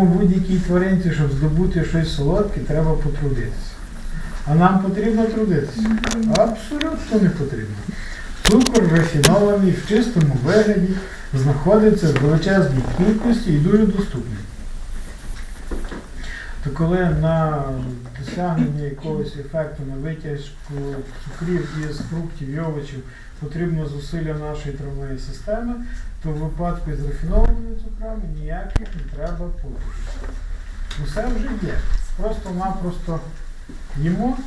Тому будь-якій тваринці, щоб здобути щось солодке, треба потрудитися. А нам потрібно трудитися? Абсолютно не потрібно. Цукор рафінований в чистому вигляді знаходиться в величезній кількості і дуже доступний. То коли на досягнення якогось ефекту на витяжку цукрів із фруктів і овочів потрібно зусилля нашої травної системи, то в випадку з рафінованими цукрами ніяких не треба путати. Усе вже є. Просто-напросто їмо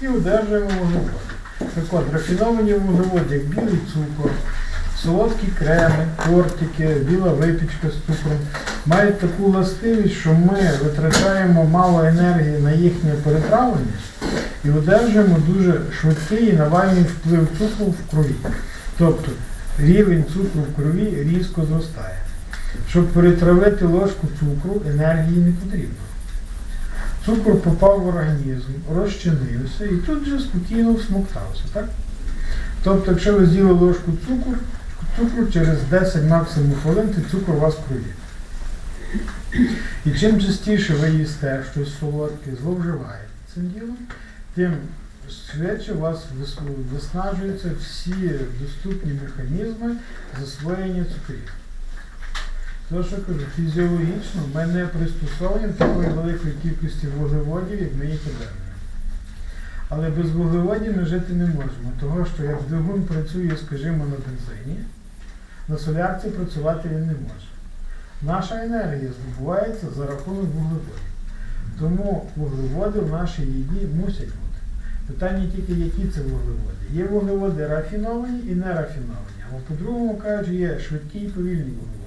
і одержуємо вуглеводи. Так от, рафіновані вуглеводи, як білий цукор, солодкі креми, тортики, біла випічка з цукром, мають таку властивість, що ми витрачаємо мало енергії на їхнє перетравлення і одержуємо дуже швидкий і навальний вплив цукру в крові. Тобто рівень цукру в крові різко зростає. Щоб перетравити ложку цукру, енергії не потрібно. Цукор попав в організм, розчинився і тут же спокійно всмоктався. Так? Тобто, якщо ви з'їли ложку цукру, цукру через 10 максимум хвилин, цукор у вас крові. І чим частіше ви їсте щось солодке, зловживаєте цим ділом, тим швидше у вас виснажуються всі доступні механізми засвоєння цукрів. Тому що кажу, фізіологічно ми не пристосовані до такої великої кількості вуглеводів, як ми їх одержуємо. Але без вуглеводів ми жити не можемо, того що як двигун працює, скажімо, на бензині, на солярці працювати він не може. Наша енергія здобувається за рахунок вуглеводів. Тому вуглеводи в нашій їді мусять бути. Питання тільки, які це вуглеводи. Є вуглеводи рафіновані і нерафіновані. Або по-другому кажучи, є швидкі і повільні вуглеводи.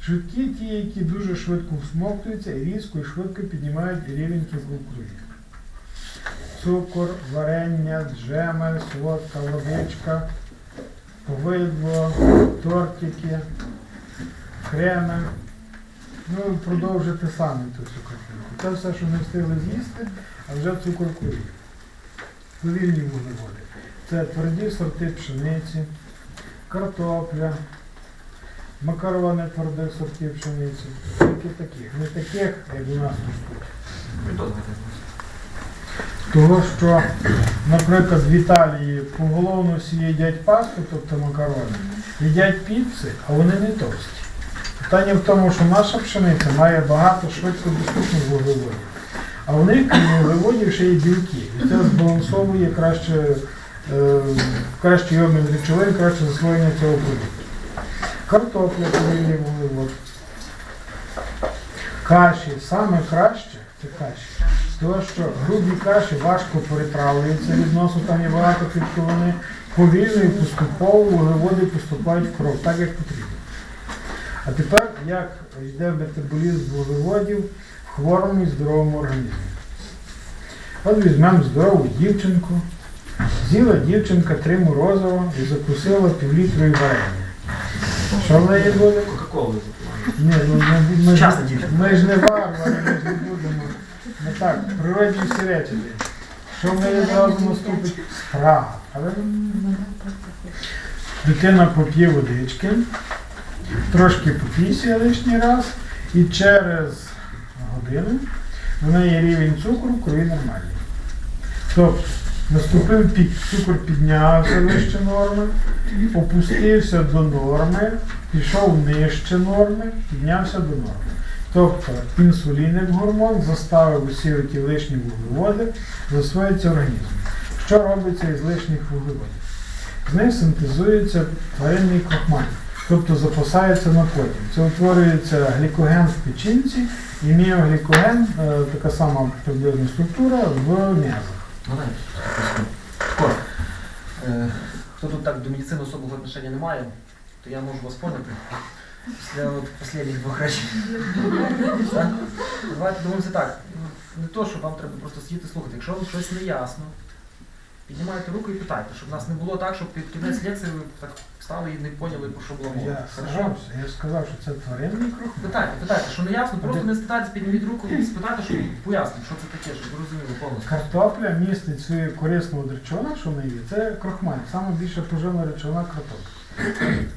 Швидкі ті, які дуже швидко всмоктуються різко і швидко піднімають рівень в. Цукор, варення, джеми, солодка водичка, повидло, тортики, креми. Ну, продовжити саме ту всю. Це все, що ми встигли з'їсти, а вже цукор в крові. Повільні вуглеводи. Це тверді сорти пшениці, картопля, макарони твердих сортів пшениці. Тільки таких. Не таких, як у нас ростуть. Того, що, наприклад, в Італії поголовно всі їдять пасту, тобто макарони, їдять піци, а вони не товсті. Питання в тому, що наша пшениця має багато швидко доступних вуглеводів. А у них крім вуглеводів ще є білки. І це збалансовує краще, е, кращий обмін речовин, краще засвоєння цього продукту. Картопля повільний вуглевод. Каші, саме краще це каші. Тому що грубі каші важко перетравлюються відносно, там є багато клітковини, повільно і поступово вуглеводи поступають в кров, так як потрібно. А тепер як йде метаболізм вуглеводів в хворому і здоровому організмі. От візьмемо здорову дівчинку. З'їла дівчинка три морозива і закусила півлітрові варення. Що в неї буде? Кока-колу Ні, ну ми, ми, ж, ми ж не варвари, ми ж не. Не так, природні всі речі. Що в неї зразу наступить? Спрага. правильно? Дитина поп'є водички, трошки попісяє лишній раз, і через годину в неї рівень цукру в крові нормальний. Тобто наступив пік, цукор піднявся вище норми, опустився до норми, пішов нижче норми, піднявся до норми. Тобто інсулін як гормон заставив усі ті лишні вуглеводи засвоїться організм. Що робиться із лишніх вуглеводів? З них синтезується тваринний крохмаль, тобто запасається на потім. Це утворюється глікоген в печінці і міоглікоген, е, така сама приблизна структура в м'язах. Е, Хто тут так до медицини особого отношення не має, то я можу вас поняти. Після от останніх двох речень. Давайте думаємося так. Не то, що вам треба просто сидіти слухати. Якщо вам щось не ясно, піднімайте руку і питайте, щоб нас не було так, щоб під кінець лекції ви так встали і не поняли, про що була мова. Я Хорошо? я ж сказав, що це тваринний крохмаль. Питайте, питайте, що не ясно, просто не спитайте, підніміть руку і спитайте, щоб пояснити, що це таке, щоб ви розуміли повністю. Картопля містить свою корисну речовину, що в неї є. Це крохмаль, саме поживна речовина картопля.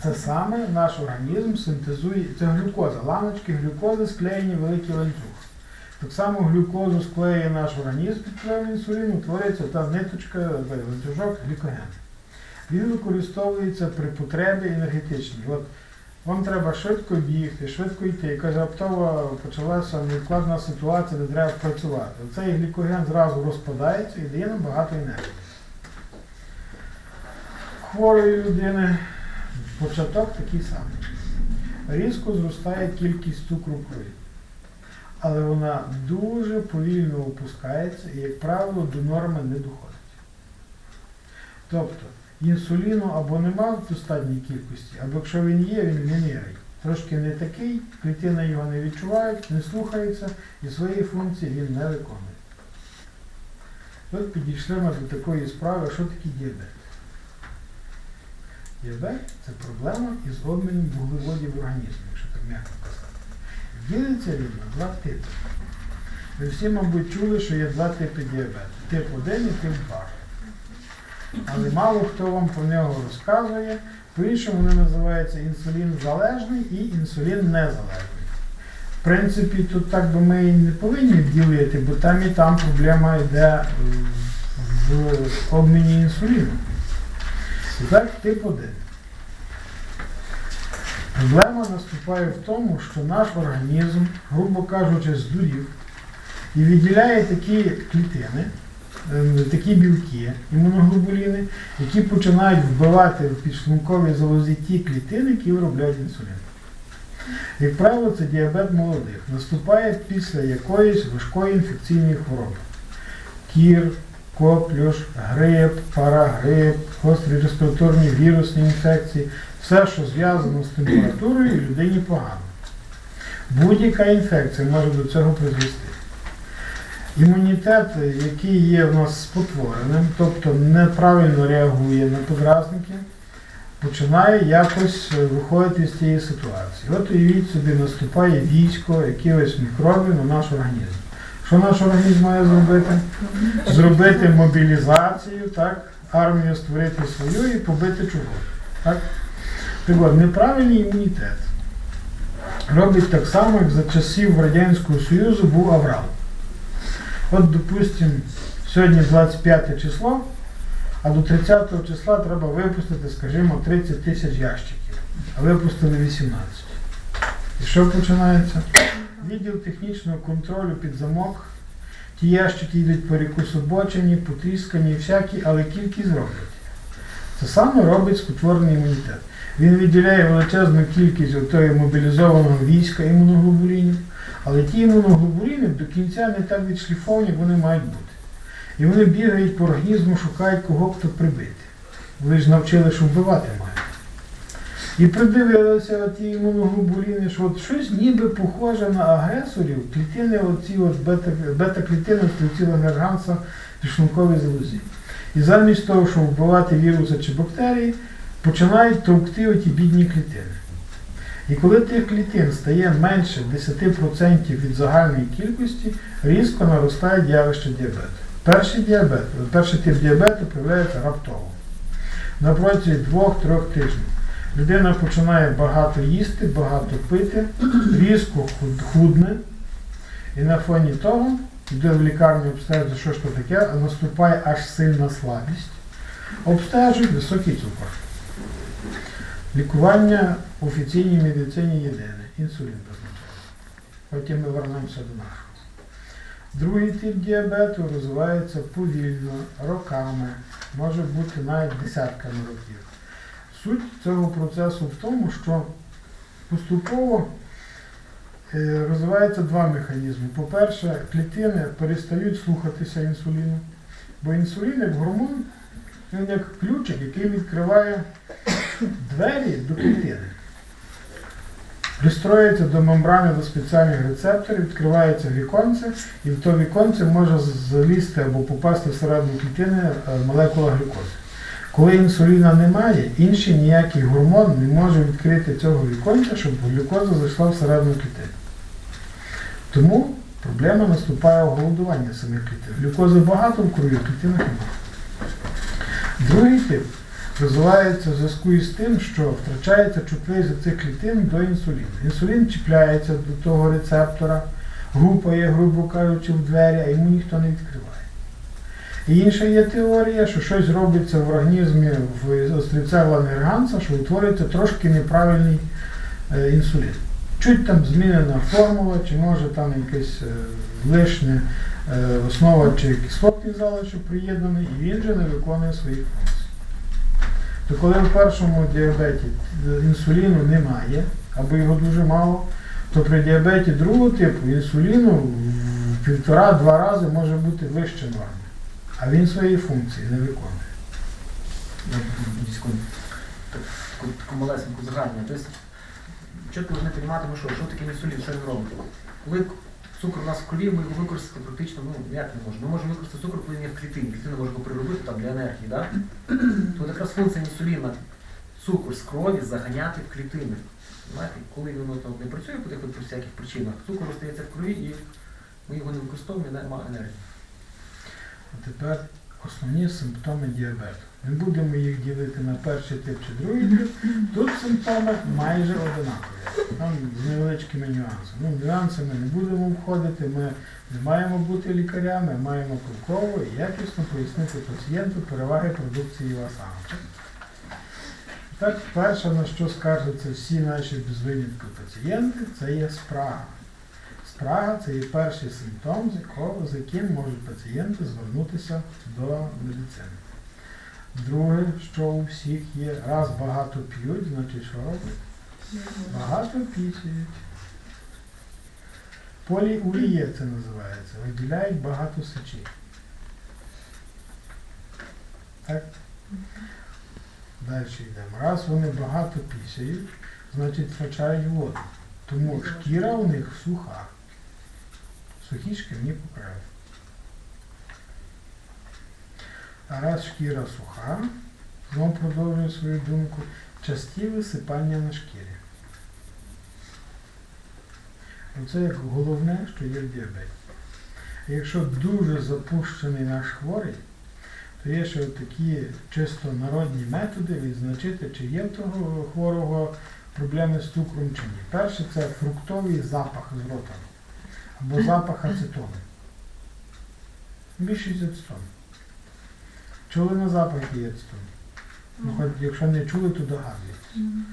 Це саме наш організм синтезує, це глюкоза, ланочки глюкози склеєні великий ланцюг. Так само глюкозу склеює наш організм під впливом інсуліну, твориться та ниточка, ланцюжок глікоген. Він використовується при потребі енергетичній. От вам треба швидко бігти, швидко йти. Якась раптово почалася невкладна ситуація, де треба працювати. Цей глікоген зразу розпадається і дає нам багато енергії. Хворої людини початок такий самий. Різко зростає кількість цукру в крові. Але вона дуже повільно опускається і, як правило, до норми не доходить. Тобто інсуліну або нема в достатній кількості, або якщо він є, він лінійний. Трошки не такий, клітини його не відчувають, не слухаються і свої функції він не виконує. Тут підійшли ми до такої справи, що таке діабет. Діабет це проблема із обміном вуглеводів в організмі, якщо так м'яко казати. Ділиться він на два типи. Ви всі, мабуть, чули, що є два типи діабету. Тип 1 і тип 2. Але мало хто вам про нього розказує. По-іншому вони називаються інсулін залежний і інсулін незалежний. В принципі, тут так би ми і не повинні ділити, бо там і там проблема йде в обміні інсуліну. Так, тип 1. Проблема наступає в тому, що наш організм, грубо кажучи, здурів і виділяє такі клітини, е, такі білки, імуноглобуліни, які починають вбивати в підшлунковій залозі ті клітини, які виробляють інсулін. Як правило, це діабет молодих. Наступає після якоїсь важкої інфекційної хвороби. Кір, коклюш, грип, парагрип, гострі респіраторні вірусні інфекції, все, що зв'язано з температурою, людині погано. Будь-яка інфекція може до цього призвести. Імунітет, який є в нас спотвореним, тобто неправильно реагує на подразники, починає якось виходити з цієї ситуації. От уявіть собі, наступає військо якихось мікробів на наш організм. Що наш організм має зробити? Зробити мобілізацію, так, армію створити свою і побити чого. Так? Так от, неправильний імунітет робить так само, як за часів Радянського Союзу був аврал. От, допустимо, сьогодні 25 число, а до 30 числа треба випустити, скажімо, 30 тисяч ящиків, а випустили 18. І що починається? Відділ технічного контролю під замок. Ті ящики йдуть перекусобочені, потріскані, всякі, але кількість роблять. Це саме робить спотворений імунітет. Він відділяє величезну кількість тої мобілізованого війська імуноглобулінів, але ті імуноглобуліни до кінця не так відшліфовані, вони мають бути. І вони бігають по організму, шукають кого б то прибити. Ви ж навчили, що вбивати мають. І придивилися ті імуноглобуліни, що от щось ніби похоже на агресорів, клітини, оці от бета, бета-клітини в підшлунковій залозі. І замість того, щоб вбивати віруси чи бактерії, починають товкти оті бідні клітини. І коли тих клітин стає менше 10% від загальної кількості, різко наростає явище діабету. Перший діабет, перший тип діабету проявляється раптово. На протязі 2-3 тижнів. Людина починає багато їсти, багато пити, різко худне, і на фоні того йде в лікарню обстежити, що ж то таке, а наступає аж сильна слабість. Обстежують високий цукор. Лікування в офіційній медицині єдине, інсулін призначає. Потім ми вернемося до нашого. Другий тип діабету розвивається повільно, роками, може бути навіть десятками років. Суть цього процесу в тому, що поступово е, розвиваються два механізми. По-перше, клітини перестають слухатися інсуліну, бо інсулін як гормон, він як ключик, який відкриває двері до клітини. Пристроюється до мембрани до спеціальних рецепторів, відкривається віконце, і в то віконце може залізти або попасти всередину клітини е, молекула глюкози. Коли інсуліна немає, інший ніякий гормон не може відкрити цього віконця, щоб глюкоза зайшла всередину клітини. Тому проблема наступає у голодуванні самих клітин. Глюкози багато в крові, в немає. Другий тип розвивається в зв'язку із тим, що втрачається чутливість цих клітин до інсуліну. Інсулін чіпляється до того рецептора, гупає, грубо кажучи, в двері, а йому ніхто не відкриває. Інша є теорія, що щось робиться в організмі в острівця нерганца, що утворюється трошки неправильний е, інсулін. Чуть там змінена формула, чи може там якась е, лишня е, основа чи кислотний залишок приєднаний, і він же не виконує своїх функцій. То коли в першому діабеті інсуліну немає, або його дуже мало, то при діабеті другого типу інсуліну в півтора-два рази може бути вище норми. А він свої функції не виконує. Так, таку, таку малесеньку загальну. Тобто, чітко повинні розуміти, ми що, що таке інсулін, що він робить. Коли цукор у нас в крові, ми його використати практично, ну, як не можемо. Ми можемо використати цукор, коли він є в клітині. Клітина може його переробити там, для енергії, да? То якраз функція інсуліна цукор з крові заганяти в клітини. Знаєте, коли воно там не працює по от всяких причинах, цукор остається в крові і ми його не використовуємо, і немає енергії. А тепер основні симптоми діабету. Не будемо їх ділити на перший тип чи другий тип. Тут симптоми майже одинакові. Там з невеличкими нюансами. Ну, нюанси ми не будемо входити, ми не маємо бути лікарями, маємо толково і якісно пояснити пацієнту переваги продукції Васанча. Так, перше, на що скаржаться всі наші без винятку пацієнти, це є спрага. Спрага це є перший симптом, з якого, з яким можуть пацієнти звернутися до медицини. Друге, що у всіх є, раз багато п'ють, значить що роблять? Багато пісяють. Поліурія це називається. Виділяють багато сечі. Так? Далі йдемо. Раз вони багато пісяють, значить втрачають воду. Тому шкіра у них суха. Сухі шкірні покриви. А раз шкіра суха, знову продовжую свою думку, часті висипання на шкірі. Оце як головне, що є в діабеті. Якщо дуже запущений наш хворий, то є ще такі чисто народні методи відзначити, чи є в того хворого проблеми з цукром чи ні. Перше це фруктовий запах з рота або запах ацетону. Більшість ацетону. Чули на запах є ацетон? Ну, хоч якщо не чули, то догадуєтесь.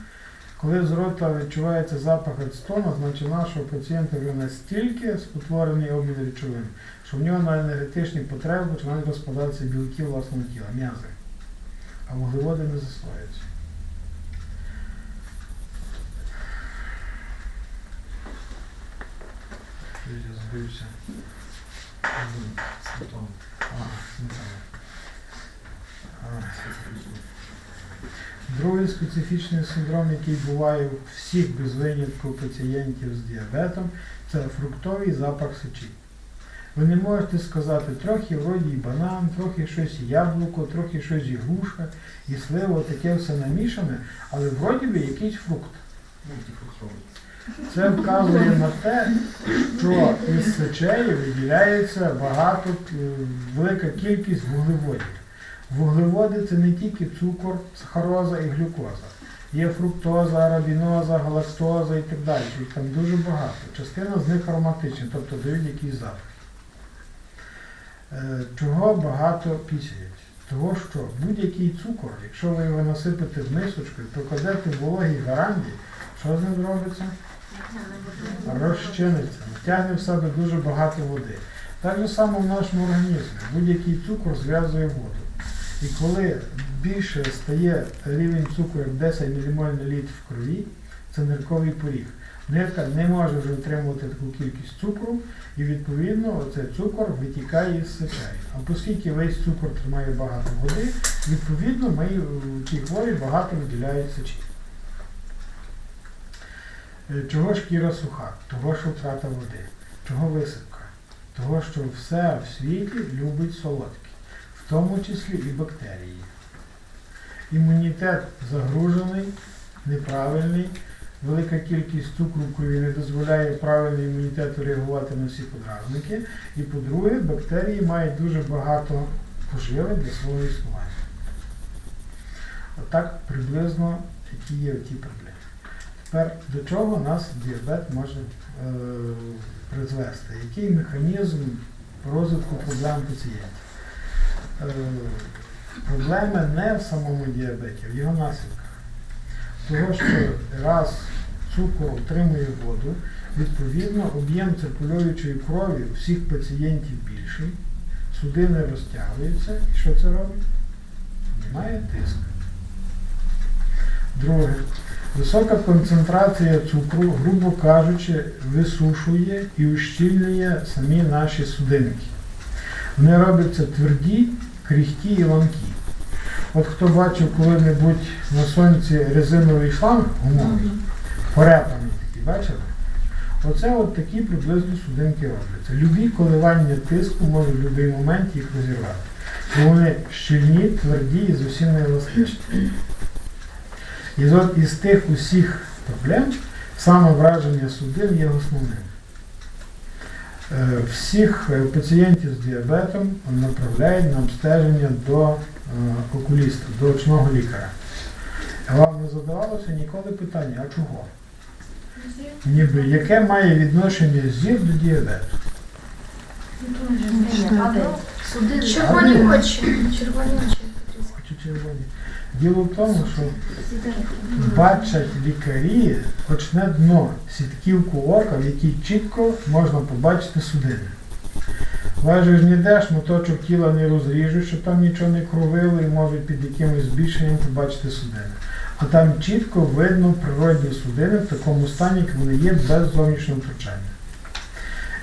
Коли з рота відчувається запах ацетону, значить нашого пацієнта вже настільки спотворений обмін речовин, що в нього на енергетичні потреби починають розпадатися білки власного тіла, м'язи, а вуглеводи не засвоюються. Щось Я збився. Симптоми. Ага, симптоми. Ага. Другий специфічний синдром, який буває у всіх без винятку пацієнтів з діабетом, це фруктовий запах сечі. Ви не можете сказати, трохи вроді і банан, трохи щось і яблуко, трохи щось і груша, і сливо, таке все намішане, але вроді би якийсь фрукт. Ті фруктові. Це вказує на те, що із сечею виділяється багато, е, велика кількість вуглеводів. Вуглеводи це не тільки цукор, сахароза і глюкоза. Є фруктоза, арабіноза, галактоза і так далі. Їх там дуже багато. Частина з них ароматична, тобто дають якийсь запах. Е, Чого багато пісяють? Того, що будь-який цукор, якщо ви його насипете в мисочку і покладете в вологій веранді, що з ним зробиться? Розчиниться, натягне в себе дуже багато води. Так же само в нашому організмі. Будь-який цукор зв'язує воду. І коли більше стає рівень цукру як 10 ммоль на в крові, це нирковий поріг. Нирка не може вже утримувати таку кількість цукру, і відповідно оцей цукор витікає з сечею. А оскільки весь цукор тримає багато води, відповідно ми у цій хворі багато виділяють сечі. Е, Чого шкіра суха? Того, що втрата води. Чого висипка? Того, що все в світі любить солодке, в тому числі і бактерії. Імунітет загружений, неправильний, велика кількість цукру в крові не дозволяє правильно імунітету реагувати на всі подразники. І по-друге, бактерії мають дуже багато поживи для свого існування. Отак приблизно які є ті проблеми. Тепер до чого нас діабет може е, призвести? Який механізм розвитку проблем пацієнтів? Е, проблема не в самому діабеті, в його наслідках. Того, що раз цукор отримує воду, відповідно об'єм циркулюючої крові у всіх пацієнтів більший, судини розтягуються. І що це робить? Піднімає тиск. Друге. Висока концентрація цукру, грубо кажучи, висушує і ущільнює самі наші судинки. Вони робляться тверді, крихкі і ламкі. От хто бачив коли-небудь на сонці резиновий шланг гумовий, порепаний такий, бачили? Оце от такі приблизно судинки робляться. Любі коливання тиску можуть в будь-який момент їх розірвати. Бо вони щільні, тверді і зовсім не еластичні. І от із тих усіх проблем саме враження судин є основним. Е, Всіх е, пацієнтів з діабетом направляють на обстеження до е, окуліста, до очного лікаря. Вам не задавалося ніколи питання, а чого? Ніби яке має відношення зір до діабету? Червоні очі. Червоні очі. Діло в тому, що бачать лікарі очне дно, сітківку ока, в якій чітко можна побачити судини. Ж ніде шматочок тіла не розріжуть, щоб там нічого не кровило і можуть під якимось збільшенням побачити судини. А там чітко видно природні судини в такому стані, як вони є без зовнішнього втручання.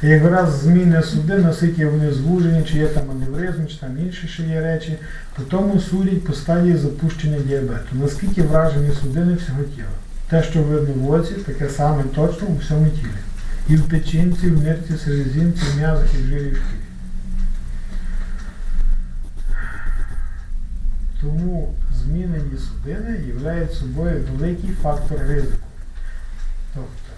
І якраз зміни судин, наскільки вони звужені, чи є там аневризм, чи там інші ще є речі, по тому судять по стадії запущення діабету. Наскільки вражені судини всього тіла. Те, що видно в оці, таке саме точно у всьому тілі. І в печінці, і в нирці, селезінці, в м'язах, і в жилі, і в шкірі. Тому змінені судини являють собою великий фактор ризику. Тобто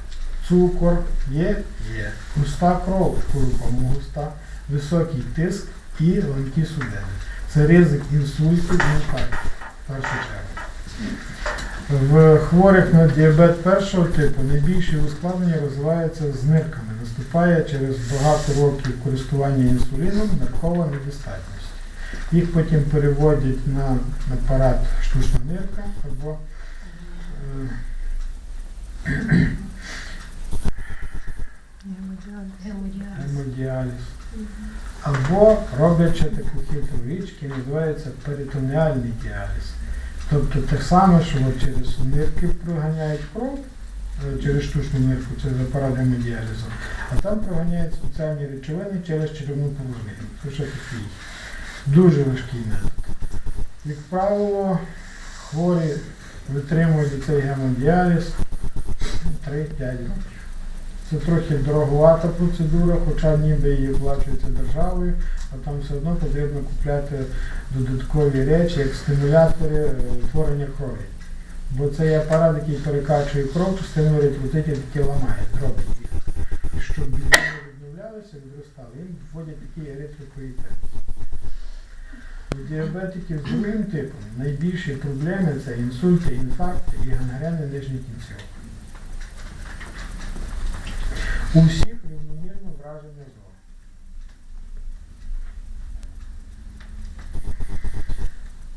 цукор є, є. Густа кров, по-любому густа, високий тиск і ламкі судини. Це ризик інсульту і інфаркту, в першу чергу. В хворих на діабет першого типу найбільші ускладнення розвиваються з нирками. Наступає через багато років користування інсуліном ниркова недостатність. Їх потім переводять на апарат штучна нирка або е, гемодіаліз. Або роблять ще таку хитру річ, яка називається перитонеальний діаліз. Тобто те саме, що через нирки проганяють кров, е, через штучну нирку, через апарат гемодіалізу, а там проганяють спеціальні речовини через черевну порожнину. Це ще такий дуже важкий метод. Як правило, хворі витримують цей гемодіаліз 3-5 років. Це трохи дороговата процедура, хоча ніби її оплачується державою, а там все одно потрібно купляти додаткові речі, як стимулятори е, утворення крові. Бо цей апарат, який перекачує кров, частину еритроцитів таки ламає, дробить їх. Щоб відновлялися, відростали, їм вводять такий еритропоїтин. У діабетиків з другим типом найбільші проблеми це інсульти, інфаркти і гангрени нижніх кінцівок. У всіх рівномірно враження.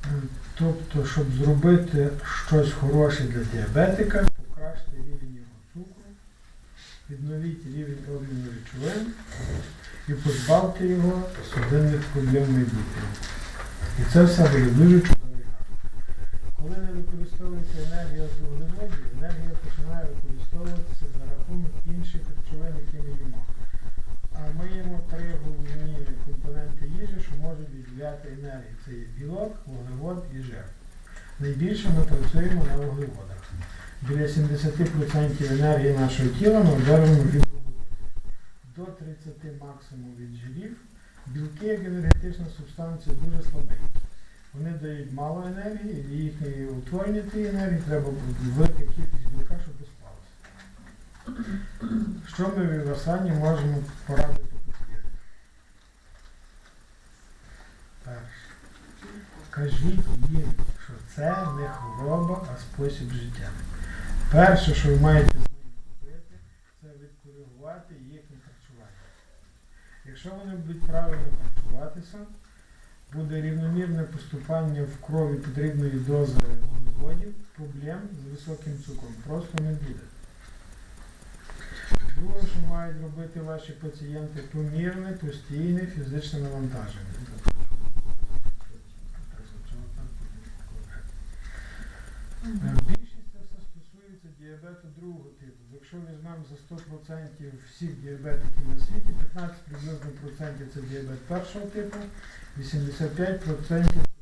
Е, Тобто, щоб зробити щось хороше для діабетика, покращити рівень його цукру, відновіть рівень обміну речовин і позбавте його судинних проблем в майбутньому. І це все буде дуже чудово. і гарно. Коли не використовується енергія з вуглеводів, енергія починає використовуватися за рахунок інших речовин, які ми їмо. А ми їмо три головні компоненти їжі, що можуть відділяти енергію. Це є білок, вуглевод і жир. Найбільше ми працюємо на вуглеводах. Біля 70% енергії нашого тіла ми одержуємо від. До 30% максимум від жирів. Білки як енергетична субстанція дуже слабенькі. Вони дають мало енергії, і для їхньої утворення тієї енергії треба велика кількість білка, щоб розпалося. Що ми в Івасані можемо порадити пацієнтам? Перше. Кажіть їм, це не хвороба, а спосіб життя. Перше, що ви маєте з ними робити, це відкоригувати їхнє харчування. Якщо вони будуть правильно харчуватися, буде рівномірне поступання в крові потрібної дози вуглеводів, проблем з високим цукром просто не буде. Друге, що мають робити ваші пацієнти, помірне, постійне фізичне навантаження. Е, Більшість це все стосується діабету другого типу. Якщо візьмемо за 100% всіх діабетиків на світі, 15 приблизно процентів це діабет першого типу, 85%